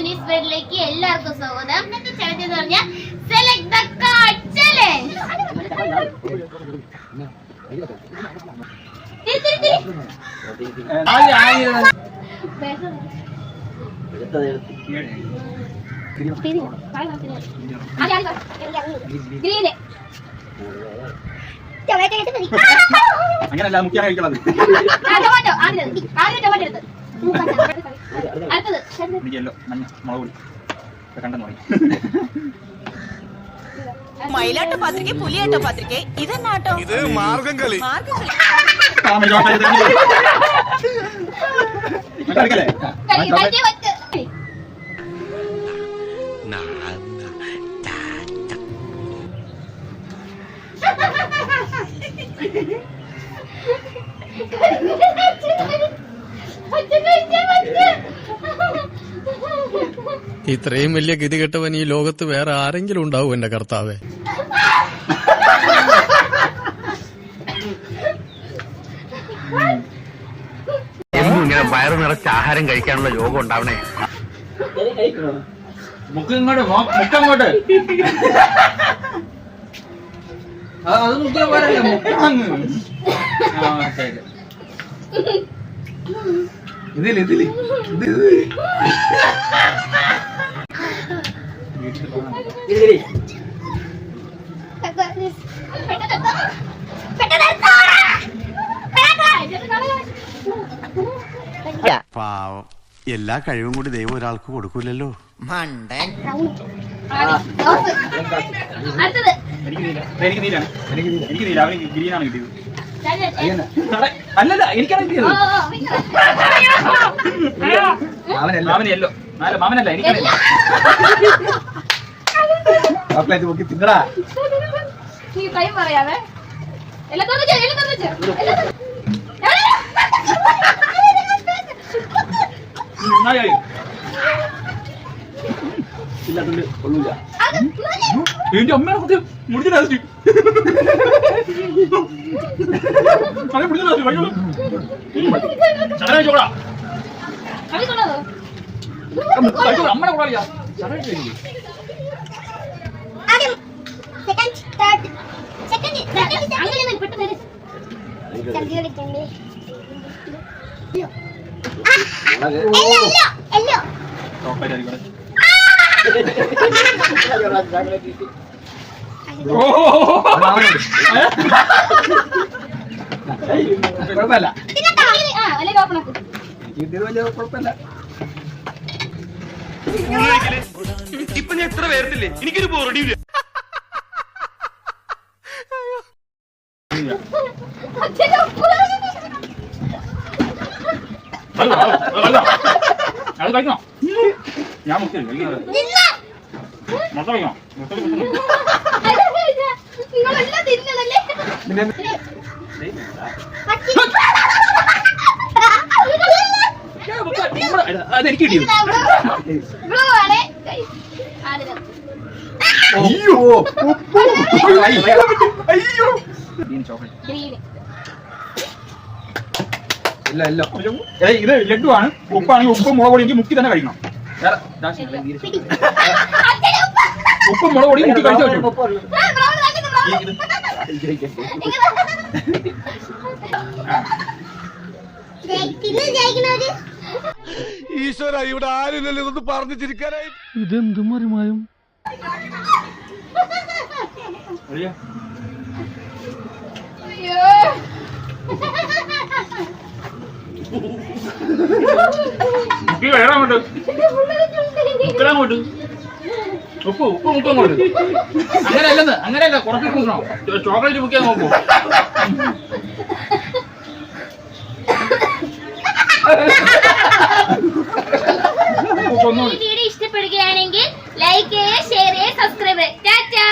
സുനീസ് വേർഡിലേക്ക് എല്ലാവർക്കും സ്വാഗതം. ഇന്നത്തെ ചലഞ്ച് എന്ന് പറഞ്ഞാൽ സെലക്ട് ദ കാർഡ് ചലഞ്ച് അങ്ങനല്ല മുഖ്യ കഴിക്കണത് അടുത്തത്. എനിക്ക് യെല്ലോ മഞ്ഞ മുളക് പൊടി. കണ്ടെന്ന് പറയും. മയിലാട്ട പാത്രിക പുലിയാട്ട പാത്രിക ഇതെന്നാട്ടോ ഇത് മാർഗം കളി. മാർഗം കളി. ആ, മതി, ഓക്കേ, ഇത് എനിക്ക് കളിക്കല്ലേ? കൈ കൈ വെച്ച് ഇത്രയും വലിയ ഗതി കെട്ടവൻ ഈ ലോകത്ത് വേറെ ആരെങ്കിലും ഉണ്ടാവും എന്റെ കർത്താവെ. ഇങ്ങനെ വയറ് നിറച്ച് ആഹാരം കഴിക്കാനുള്ള യോഗം ഉണ്ടാവണേ. മുക്ക് ഇങ്ങോട്ട് മോ- മുക്ക് അങ്ങോട്ട്. ആ, അത് മുക്കിയ പോരല്ലേ മുക്ക് ആ, ശരി. ഇതിൽ ഇതിൽ ഇത് ഇത്. പാവം. എല്ലാ കഴിവും കൂടി ദൈവം ഒരാൾക്ക് കൊടുക്കൂലല്ലോ. അടുത്തത്. എനിക്ക് നീല. എനിക്ക് നീലാണ്. എനിക്ക് നീല. അവന് ഗ്രീനാണ് കിട്ടിയത്. അല്ലല്ല ഓ, മാമനല്ല അല്ല. മാമനല്ല എനിക്കാണ് ചോക്ലേറ്റ് മുക്കി തിന്നടാ. നീ ടൈം പറയാവേ എല്ലാം തുറന്ന് വെച്ചോ, എല്ലാം നന്നായി. ഇല്ലാത്തത് കൊള്ളൂല. എന്റെ അമ്മയുടെ കുത്തി മുടിഞ്ഞ ലാസ്റ്റ് അതെ മുടിഞ്ഞ ലാസ്റ്റ് കഴിയുള്ളൂ ചടന ചോടാ അത് കൊള്ളാമോ? അമ്മയുടെ കൂടാ ആദ്യം second, third, second, second, അങ്ങനെ ഒന്ന് പെട്ടെന്ന് വരൂ. ചന്ദ്രയോടിട്ടുണ്ട്. ആ, എല്ലോ, എല്ലോ, എല്ലോ. ചോക്ലേറ്റ് ആയിരിക്കും കുഴപ്പമില്ല. കിട്ടിയത് വലിയ കുഴപ്പമില്ല. ഇപ്പൊ ഞാൻ എത്ര പേരത്തില്ലേ എനിക്കൊരു ബോറടിയില്ല. അത് കഴിക്കണം? ഞാൻ നിന്ന. മുട്ട കഴിക്കണം നിങ്ങളെല്ലാം അതെനിക്ക് ആദ്യം അയ്യോ. ഇല്ല ഇല്ല. ഇത് ലഡു ആണ് ഉപ്പാണെങ്കിൽ ഉപ്പും മുളക് പൊടി എനിക്ക് മുക്കി തന്നെ കഴിക്കണം. ഉപ്പും മുളക് പൊടി മുക്കി കഴിച്ചു ഈശ്വര ഇവിടെ ആരുമില്ലല്ലോ ഇതൊന്ന് പറഞ്ഞു ചിരിക്കാനായി ഇതെന്ത് മറിമായും. വേറെ അങ്ങോട്ട്. മുക്കിടാൻ അങ്ങോട്ട്. ഉപ്പ് ഉപ്പ് മുട്ടും അങ്ങനെയല്ലെന്ന് അങ്ങനെയല്ല കുറച്ച് കൂട്ടണം ചോക്ലേറ്റ് മുക്കിയാൽ നോക്കൂ. ഇഷ്ടപ്പെടുകയാണെങ്കിൽ ലൈക്ക് ചെയ്യുക ഷെയർ ചെയ്യുക സബ്സ്ക്രൈബ് ടാറ്റാ.